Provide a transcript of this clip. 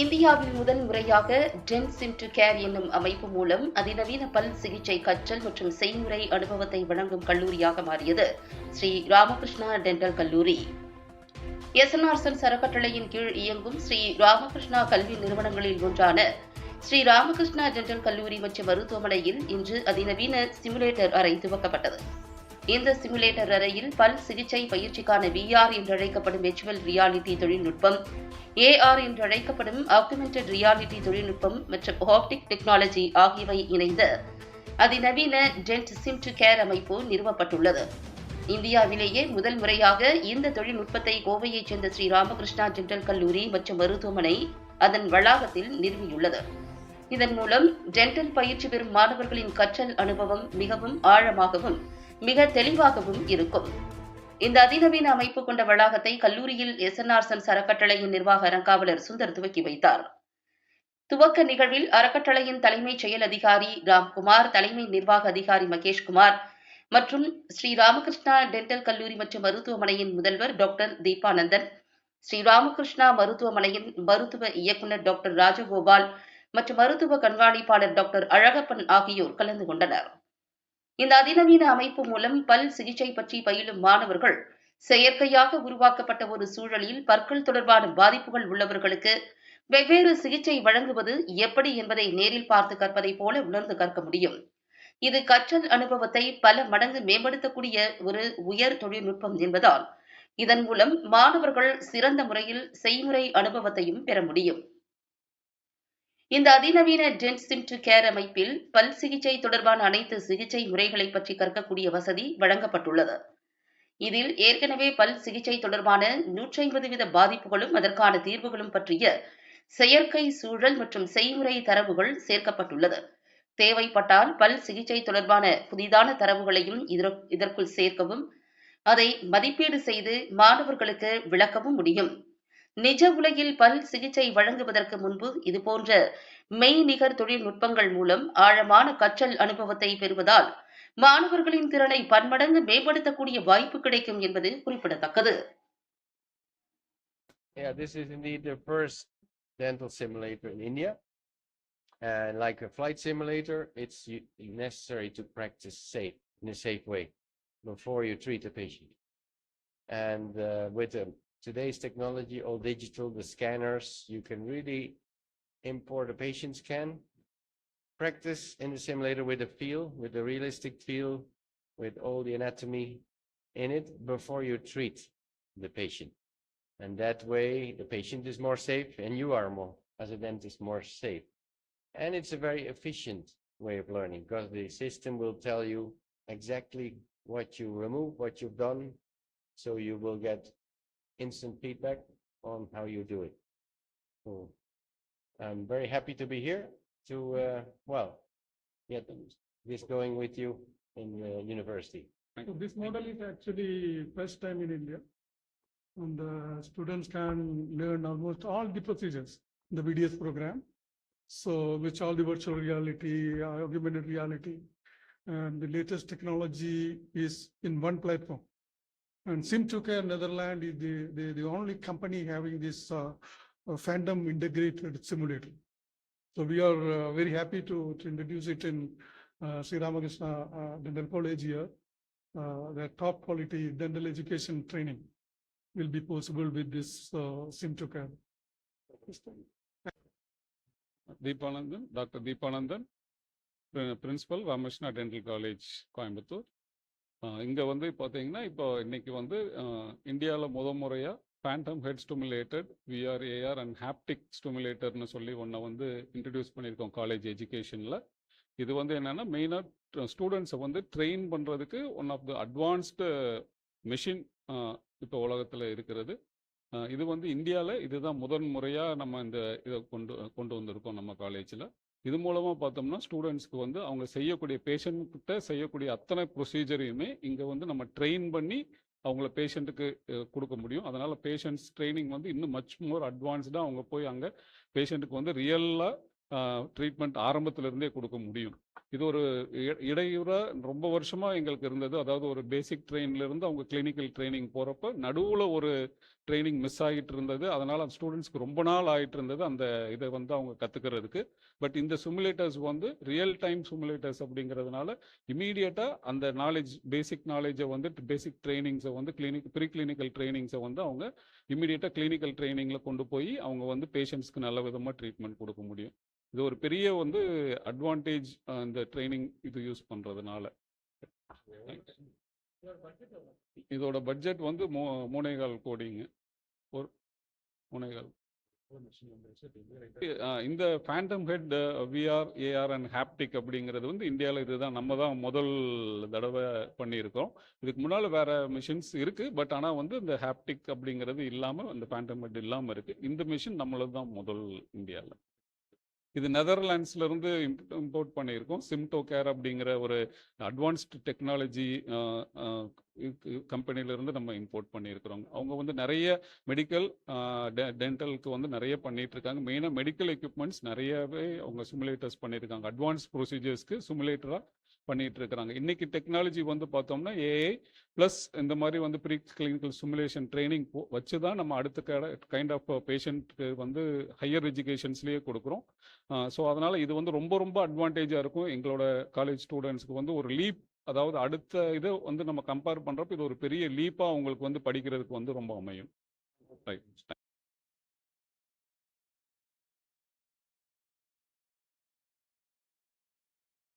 இந்தியாவில் முதல் முறையாக டென் சிம் டு கேர் என்னும் அமைப்பு மூலம் அதிநவீன பல் சிகிச்சை கற்றல் மற்றும் செய்முறை அனுபவத்தை வழங்கும் கல்லூரியாக மாறியது. ஸ்ரீ ராமகிருஷ்ணா டென்டல் கல்லூரி எஸ்என்ஆர்சன் சரக்கட்டளையின் கீழ் இயங்கும் ஸ்ரீ ராமகிருஷ்ணா கல்வி நிறுவனங்களில் ஒன்றான ஸ்ரீ ராமகிருஷ்ணா டென்டல் கல்லூரி மற்றும் மருத்துவமனையில் இன்று அதிநவீன சிமுலேட்டர் அறை துவக்கப்பட்டது. இந்த சிமுலேட்டர் அறையில் பல் சிகிச்சை பயிற்சிக்கான விஆர் என்றழைக்கப்படும் வெர்ச்சுவல் ரியாலிட்டி தொழில்நுட்பம். ஏஆர் என்றழைக்கப்படும் அழைக்கப்படும் ரியாலிட்டி தொழில்நுட்பம் மற்றும் ஆப்டிக் டெக்னாலஜி ஆகியவை இணைந்த அதிநவீன டென்ட் சிம் டு கேர் அமைப்பு நிறுவப்பட்டுள்ளது. இந்தியாவிலேயே முதல் முறையாக இந்த தொழில்நுட்பத்தை கோவையைச் சேர்ந்த ஸ்ரீ ராமகிருஷ்ணா டென்டல் கல்லூரி மற்றும் மருத்துவமனை அதன் வளாகத்தில் நிறுவியுள்ளது. இதன் மூலம் டென்டல் பயிற்சி பெறும் மாணவர்களின் கற்றல் அனுபவம் மிகவும் ஆழமாகவும் மிக தெளிவாகவும் இருக்கும். இந்த அதிநவீன அமைப்பு கொண்ட வளாகத்தை கல்லூரியில் எஸ்என்ஆர் அறக்கட்டளையின் நிர்வாக அறங்காவலர் சுந்தர் துவக்கி வைத்தார். துவக்க நிகழ்வில் அறக்கட்டளையின் தலைமைச் செயல் அதிகாரி ராம்குமார் தலைமை நிர்வாக அதிகாரி மகேஷ்குமார் மற்றும் ஸ்ரீ ராமகிருஷ்ணா டென்டல் கல்லூரி மற்றும் மருத்துவமனையின் முதல்வர் டாக்டர் தீபானந்தன் ஸ்ரீ ராமகிருஷ்ணா மருத்துவமனையின் மருத்துவ இயக்குநர் டாக்டர் ராஜகோபால் மற்றும் மருத்துவ கண்காணிப்பாளர் டாக்டர் அழகப்பன் ஆகியோர் கலந்து கொண்டனர். இந்த அதிநவீன அமைப்பு மூலம் பல் சிகிச்சை பற்றி பயிலும் மாணவர்கள் செயற்கையாக உருவாக்கப்பட்ட ஒரு சூழலில் பற்கள் தொடர்பான பாதிப்புகள் உள்ளவர்களுக்கு வெவ்வேறு சிகிச்சை வழங்குவது எப்படி என்பதை நேரில் பார்த்து கற்பதைப் போல உணர்ந்து கற்க முடியும். இது கற்றல் அனுபவத்தை பல மடங்கு மேம்படுத்தக்கூடிய ஒரு உயர் தொழில்நுட்பம் என்பதால் இதன் மூலம் மாணவர்கள் சிறந்த முறையில் செய்முறை அனுபவத்தையும் பெற முடியும். இந்த அதிநவீன டென்ட் சிம் டு கேர் அமைப்பில் பல் சிகிச்சை தொடர்பான அனைத்து சிகிச்சை முறைகளை பற்றி கற்கக்கூடிய வசதி வழங்கப்பட்டுள்ளது. இதில் ஏற்கனவே பல் சிகிச்சை தொடர்பான நூற்றி ஐம்பது வித பாதிப்புகளும் அதற்கான தீர்வுகளும் பற்றிய செயற்கை சூழல் மற்றும் செய்முறை தரவுகள் சேர்க்கப்பட்டுள்ளது. தேவைப்பட்டால் பல் சிகிச்சை தொடர்பான புதிதான தரவுகளையும் இதற்குள் சேர்க்கவும் அதை மதிப்பீடு செய்து மாணவர்களுக்கு விளக்கவும் முடியும். நிஜ உலகில் பல் சிகிச்சை வழங்குவதற்கு முன்பு இதுபோன்ற மெய்நிகர் தொழில்நுட்பங்கள் மூலம் ஆழமான கற்றல் அனுபவத்தை பெறுவதால் மாணவர்களின் திறனை பன்மடங்கு மேம்படுத்தக்கூடிய வாய்ப்பு கிடைக்கும் என்பது குறிப்பிடத்தக்கது Yeah, this is indeed the first dental simulator in India. And like a flight simulator, it's necessary to practice safe, in a safe way, before you treat a patient. And uh, with a today's technology, all digital, the scanners, you can really import a patient scan, practice in the simulator with a feel, with a realistic feel, with all the anatomy in it before you treat the patient. And that way, the patient is more safe and you are more, as a dentist, more safe. And it's a very efficient way of learning because the system will tell you exactly what you remove, what you've done. So you will get instant feedback on how you do it. So I'm very happy to be here to, uh, well, get this going with you in the university. So this model is actually first time in India. And the students can learn almost all the procedures in the VDS program. So which all the virtual reality, uh, augmented reality. And the latest technology is in one platform. And Simtuke Netherlands is the, the, the, only company having this uh, uh, Phantom integrated simulator. So we are uh, very happy to, to introduce it in uh, Sri Ramakrishna uh, Dental College here. Uh, the top quality dental education training will be possible with this uh, Simtuke. Deepanandan, Dr. Deepanandan, Principal, Vamashna Dental College, Coimbatore. இங்கே வந்து பார்த்தீங்கன்னா இப்போ இன்னைக்கு வந்து இந்தியாவில் முத முறையாக phantom head stimulated VR AR and haptic ஸ்டிமுலேட்டர்னு சொல்லி ஒன்றை வந்து இன்ட்ரடியூஸ் பண்ணியிருக்கோம் காலேஜ் எஜுகேஷனில் இது வந்து என்னென்னா மெயினாக ஸ்டூடெண்ட்ஸை வந்து ட்ரெயின் பண்ணுறதுக்கு one of the advanced machine இப்போ உலகத்தில் இருக்கிறது. இது வந்து இந்தியாவில் இதுதான் முதன் முறையாக நம்ம இந்த இதை கொண்டு கொண்டு வந்திருக்கோம் நம்ம காலேஜில். இது மூலமாக பார்த்தோம்னா ஸ்டூடெண்ட்ஸ்க்கு வந்து அவங்க செய்யக்கூடிய பேஷண்ட்கிட்ட செய்யக்கூடிய அத்தனை ப்ரொசீஜரையுமே இங்கே வந்து நம்ம ட்ரெயின் பண்ணி அவங்கள பேஷண்ட்டுக்கு கொடுக்க முடியும். அதனால் பேஷண்ட்ஸ் ட்ரைனிங் வந்து இன்னும் மச் மோர் அட்வான்ஸ்டாக அவங்க போய் அங்கே பேஷண்ட்டுக்கு வந்து ரியலாக ட்ரீட்மெண்ட் ஆரம்பத்திலிருந்தே கொடுக்க முடியும். இது ஒரு இ- இடையூறா ரொம்ப வருஷமா எங்களுக்கு இருந்தது. அதாவது ஒரு பேசிக் ட்ரெயின்ல இருந்து அவங்க கிளினிக்கல் ட்ரைனிங் போறப்ப நடுவுல ஒரு ட்ரைனிங் மிஸ் ஆகிட்டு இருந்தது. அதனால் அந்த ஸ்டூடெண்ட்ஸ்க்கு ரொம்ப நாள் ஆகிட்டு இருந்தது அந்த இதை வந்து அவங்க கற்றுக்கிறதுக்கு பட் இந்த சிமுலேட்டர்ஸ் வந்து ரியல் டைம் சிமுலேட்டர்ஸ் அப்படிங்கிறதுனால இமீடியட்டாக அந்த நாலேஜ் பேசிக் நாலேஜை வந்து பேசிக் ட்ரைனிங்ஸை வந்து கிளினிக் ப்ரீ கிளினிக்கல் ட்ரைனிங்ஸை வந்து அவங்க இமீடியட்டாக கிளினிக்கல் ட்ரைனிங்கில் கொண்டு போய் அவங்க வந்து பேஷண்ட்ஸ்க்கு நல்ல விதமாக ட்ரீட்மெண்ட் கொடுக்க முடியும். இது ஒரு பெரிய வந்து அட்வான்டேஜ் இந்த ட்ரைனிங் இது யூஸ் பண்ணுறதுனால இதோட பட்ஜெட் வந்து மூ மூணேகால் கோடிங்க. ஒரு மூணேகால். இந்த phantom head VR AR and haptic அப்படிங்கிறது வந்து இந்தியாவில் இதுதான். நம்ம தான் முதல் தடவை பண்ணியிருக்கோம். இதுக்கு முன்னால் வேற மிஷின்ஸ் இருக்கு. பட் ஆனால் வந்து இந்த ஹாப்டிக் அப்படிங்கிறது இல்லாமல் இந்த ஃபேண்டம் ஹெட் இல்லாமல் இருக்கு. இந்த மிஷின் நம்மளது தான் முதல் இந்தியாவில் இது நெதர்லாண்ட்ஸ்ல இருந்து இம்போர்ட் பண்ணியிருக்கோம். சிம்டோ கேர் அப்படிங்கிற ஒரு அட்வான்ஸ்டு டெக்னாலஜி கம்பெனிலேருந்து நம்ம இம்போர்ட் பண்ணியிருக்கிறோம். அவங்க வந்து நிறைய மெடிக்கல் டென்டலுக்கு வந்து நிறைய பண்ணிட்டு இருக்காங்க மெயினாக மெடிக்கல் எக்யூப்மெண்ட்ஸ் நிறையவே அவங்க சிமுலேட்டர்ஸ் பண்ணியிருக்காங்க. அட்வான்ஸ் ப்ரொசீஜர்ஸ்க்கு சிமுலேட்டராக பண்ணிட்டு இருக்கிறாங்க இன்னைக்கு டெக்னாலஜி வந்து பார்த்தோம்னா ஏஐ ப்ளஸ் இந்த மாதிரி வந்து ப்ரீ கிளினிக்கல் சிமுலேஷன் ட்ரைனிங் வச்சு தான் நம்ம அடுத்த கைண்ட் ஆஃப் பேஷண்ட்டுக்கு வந்து ஹையர் எஜுகேஷன்ஸ்லேயே கொடுக்குறோம். ஸோ அதனால் இது வந்து ரொம்ப ரொம்ப அட்வான்டேஜாக இருக்கும். எங்களோட காலேஜ் ஸ்டூடெண்ட்ஸ்க்கு வந்து ஒரு லீப் அதாவது அடுத்த இதை வந்து நம்ம கம்பேர் பண்ணுறப்ப இது ஒரு பெரிய லீப்பாக அவங்களுக்கு வந்து படிக்கிறதுக்கு வந்து ரொம்ப அமையும். ரைட்